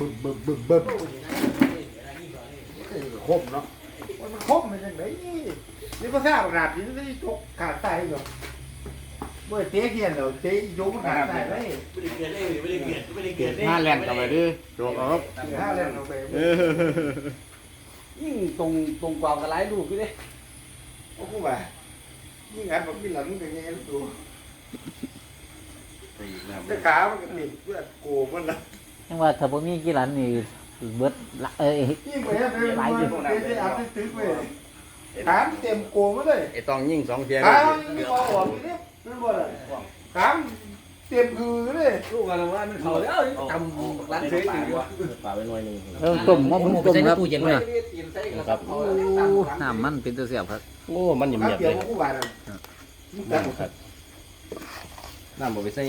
บึ้มบึ้มบึ้มคมเนาะมันคมมันจังไดนี่ภาษาขนาดนี้มันจะจกขาดใส่เหรอเมื่อเตะเกียนเราเตะยกขาดใส่ได้ไม่ได้เกิดเลยไม่ได้เกิดไม่ได้เกิดห้าแลนด์กลับไปดิโจกเอาครับห้าเล่นเราไปยิ่งตรงตรงกว่ากับหลายลูกพี่เด้โอ้โหว่ายิ่งอันบอกยิ่งหลังมึงเป็นไงลูกดูแต่ขามันก็ติดเพื่อโกมันละ ยังว่าถ้าบ่มีกี่หลันนี่เบิดละเอ้ยยิ่งไปแล้วเป็นมันเป็นอันตึ๊กไปขาเต็มโกงมาเลยไอ้ตองยิ่งสองเทียขาไม่พอออกนี่นั่นบ่เลยขาเต็มคือเลยลูกกันว่ามันเขาแล้วตำร้านเฉยอยู่ว่ะป่าไปหน่อยนึงเออต้มหม้อผมต้มครับตีนใส่กับโอ้น้ำมันเป็นตัวเสียบครับโอ้มันหขายาบๆเกี่เลยวยกับผู้บาดน่ะน้ำครับ น้ำบ่ไปใส่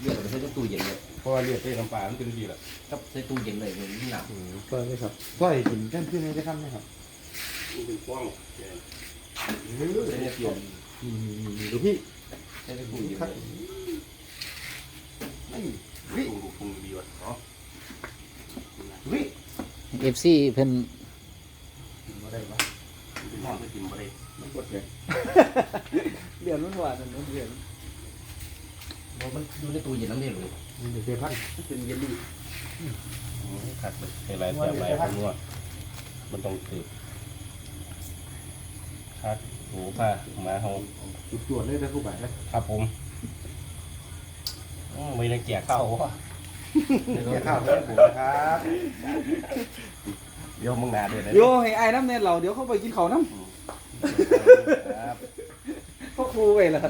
เลือดไปใส่ตู้เย็นเลยเพราะว่าเลือดใส่น้ำปลามันเป็นดีแหละครับใส่ตู้เย็นเลยมันหนักเปิดเลยครับช่วยกินกันขึ้นให้ได้ครับนะครับเป็นฟ้องเฮ้ยใส่เนี่ยเปลี่ยนดูพี่ใส่ตู้เย็นครับวิปรุงปรุงดีว่ะเนาะวิ FC เพิ่นบ่ได้ปะเป็นห้องก็กินบ่ได้มันกดเลยเดือนมันหวานมันเดือน บ่มันอยู่ในตู้เย็นน้ำเย็นเลยมันเดือดพันเป็นเยลลี่ขัดเป็นไรแบบไรคนนัวมันต้องตืบคัดหูผ้ามาเฮาจุดจวดเลยนะผู้บาดนะครับผมอืมไม่ได้แจกข้าววะเดี๋ยวข้าวเพิ่มผมครับเดี๋ยวมึงหนาเดือดเลยโยให้ไอ้น้ำเนี่ยเราเดี๋ยวเขาไปกินเขาน้ครับำพ่อครูไปละ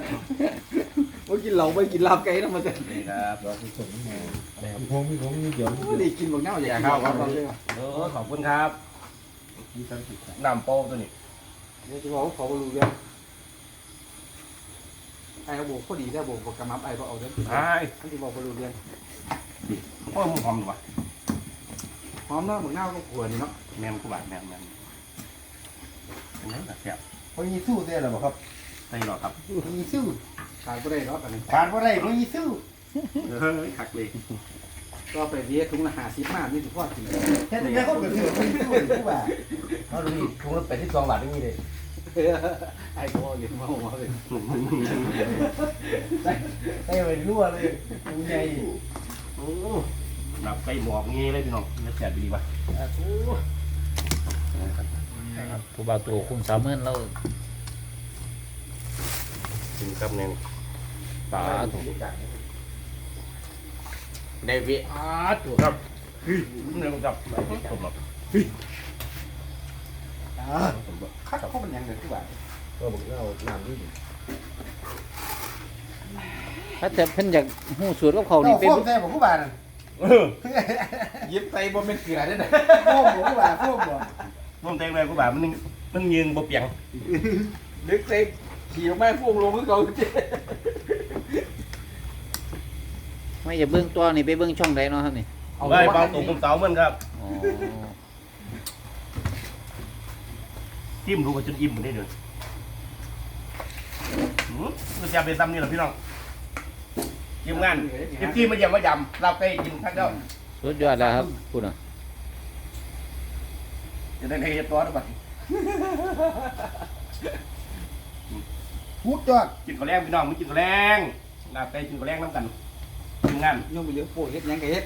ว่ากินเหล้าไปกินลาบไก่น้ำมันจะนี่ครับรอที่สุดมีพงมีพงมีเดี๋ยวได้กินบักเน่าอยากเข้าครับเลยเออขอบคุณครับมีสันติครับน้ำโป้ตัวนี้เดี๋ยวจะบอกว่าขอบรูเรื่องไอ้เขาบอกพอดีแค่บอกบอกกำมับไอ้บอกเอาเรื่องไอ้ท่านที่บอกบรูเรื่องโอ้ยมึงหอมดีว่ะหอมเนาะบักเน่าก็ขวนี่เนาะแมมกูบาดแมมแมมเป็นไงแบบแซ่บพงยีสู้ได้หรอครับใส่หรอครับพงยีสู้ ขายก็ได้เนาะตอนนี้ผ่านว่าได้พงยีสู้เฮ้ยขักเลยก็ไปเรียกถุงละห้าสิบมากนี่ถือว่ากินแค่นี้เขาเกิดเสือพงยีสู้ผู้บาดเขาดูดิทุงละแปดที่สองบาทได้มีเลยไอ้พ่อเรียนมาหัวเลยให้ไปรั่วเลยผู้ใหญ่โอ้หนับไปหมอกงี้เลยพี่น้องเนื้อแซ่บดีว่ะผู้บ่าวตัวคุมสามหมื่นเราถึงครับเนี่ย ปลาถูกได้วิอาถูกครับเฮ้ยเนี่ยครับผมแบบคัดเขาเป็นยังไงผู้บาดก็บอกว่าน้ำดีถ้าจะเพิ่นอยากฮู้สูตรกับเขาเขานี่นี่ไปเป็นโฟมแท้บอกผู้บาดเออยิบใส่บ่เป็นเกลือได้ไหมโฟมบอกผู้บาดโฟมบอกร่วมเต็มเลยกูแบบมันมันยืนบ่เปียงดึกใส่ขี่ออกมาพุ่งลงคือเขาเจ๊ ไม่อย่าเบิ่งตัวนี่ไปเบิ่งช่องใดเนาะครับนี่ได้เบาตุ่มเสาเหมือนครับอ๋อจิ้มดูกันจนอิ่มได้เลยหืมมันจะเป็นซ้ำนี่เหรอพี่น้องทีมงานเอฟซีมาเยี่ยมมายำเราไปกินทั้งเจ้าสุดยอดแล้วครับพูดน่ะจะได้ให้ตัวด้วยบัดพูดจอดกินข้าวแรงพี่น้องมึงกินข้าวแรงลาไปกินข้าวแรงน้ำกัน ทีมงานยังไปเลี้ยงโป่เฮ็ดยังไงเฮ็ด